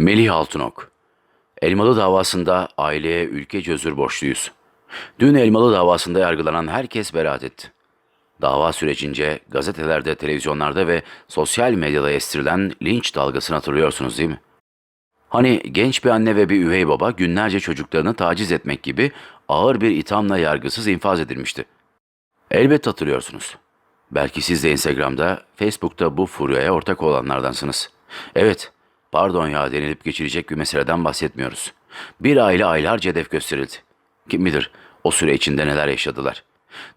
Melih Altınok Elmalı davasında aileye ülkece özür borçluyuz. Dün Elmalı davasında yargılanan herkes beraat etti. Dava sürecince gazetelerde, televizyonlarda ve sosyal medyada estirilen linç dalgasını hatırlıyorsunuz değil mi? Hani genç bir anne ve bir üvey baba günlerce çocuklarını taciz etmek gibi ağır bir ithamla yargısız infaz edilmişti. Elbet hatırlıyorsunuz. Belki siz de Instagram'da, Facebook'ta bu furyaya ortak olanlardansınız. Evet, pardon ya denilip geçirecek bir meseleden bahsetmiyoruz. Bir aile aylarca hedef gösterildi. Kim bilir o süre içinde neler yaşadılar.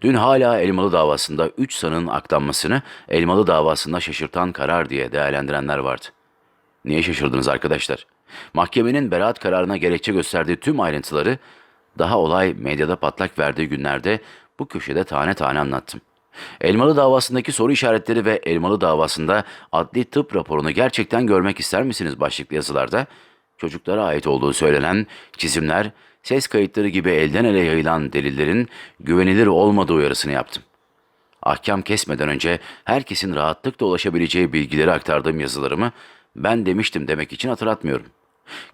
Dün hala Elmalı davasında 3 sanığın aklanmasını Elmalı davasında şaşırtan karar diye değerlendirenler vardı. Niye şaşırdınız arkadaşlar? Mahkemenin beraat kararına gerekçe gösterdiği tüm ayrıntıları daha olay medyada patlak verdiği günlerde bu köşede tane tane anlattım. Elmalı davasındaki soru işaretleri ve Elmalı davasında adli tıp raporunu gerçekten görmek ister misiniz başlıklı yazılarda? Çocuklara ait olduğu söylenen çizimler, ses kayıtları gibi elden ele yayılan delillerin güvenilir olmadığı uyarısını yaptım. Ahkam kesmeden önce herkesin rahatlıkla ulaşabileceği bilgileri aktardığım yazılarımı ben demiştim demek için hatırlatmıyorum.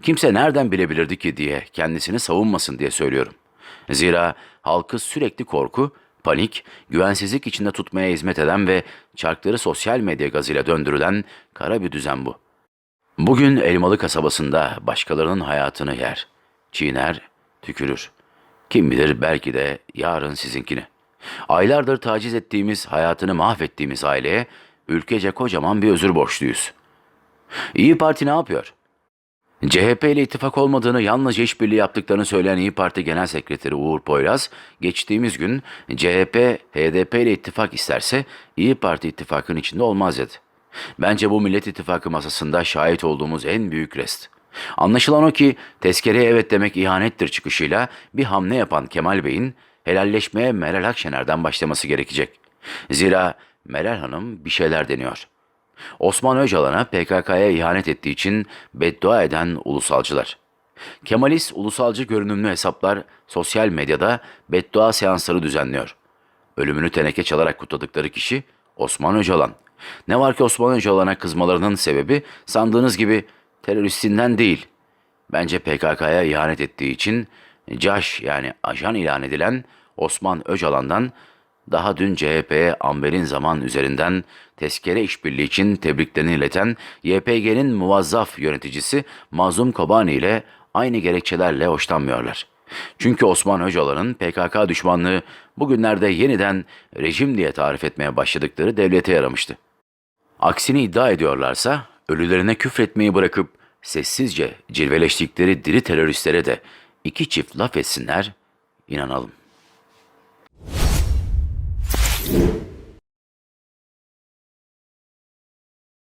Kimse nereden bilebilirdi ki diye kendisini savunmasın diye söylüyorum. Zira halkı sürekli korku, panik, güvensizlik içinde tutmaya hizmet eden ve çarkları sosyal medya gazıyla döndürülen kara bir düzen bu. Bugün Elmalı kasabasında başkalarının hayatını yer, çiğner, tükürür. Kim bilir belki de yarın sizinkini. Aylardır taciz ettiğimiz, hayatını mahvettiğimiz aileye ülkece kocaman bir özür borçluyuz. İyi Parti ne yapıyor? CHP ile ittifak olmadığını yalnızca işbirliği yaptıklarını söyleyen İyi Parti Genel Sekreteri Uğur Poyraz, geçtiğimiz gün CHP, HDP ile ittifak isterse İyi Parti ittifakın içinde olmaz dedi. Bence bu Millet İttifakı masasında şahit olduğumuz en büyük rest. Anlaşılan o ki tezkereye evet demek ihanettir çıkışıyla bir hamle yapan Kemal Bey'in helalleşmeye Meral Akşener'den başlaması gerekecek. Zira Meral Hanım bir şeyler deniyor. Osman Öcalan'a PKK'ya ihanet ettiği için beddua eden ulusalcılar. Kemalist ulusalcı görünümlü hesaplar sosyal medyada beddua seansları düzenliyor. Ölümünü teneke çalarak kutladıkları kişi Osman Öcalan. Ne var ki Osman Öcalan'a kızmalarının sebebi sandığınız gibi teröristinden değil. Bence PKK'ya ihanet ettiği için CAŞ yani ajan ilan edilen Osman Öcalan'dan daha dün CHP'ye Amber'in zaman üzerinden tezkere işbirliği için tebriklerini ileten YPG'nin muvazzaf yöneticisi Mazlum Kobani ile aynı gerekçelerle hoşlanmıyorlar. Çünkü Osman Öcalan'ın PKK düşmanlığı bugünlerde yeniden rejim diye tarif etmeye başladıkları devlete yaramıştı. Aksini iddia ediyorlarsa ölülerine küfretmeyi bırakıp sessizce cilveleştikleri diri teröristlere de iki çift laf etsinler, inanalım.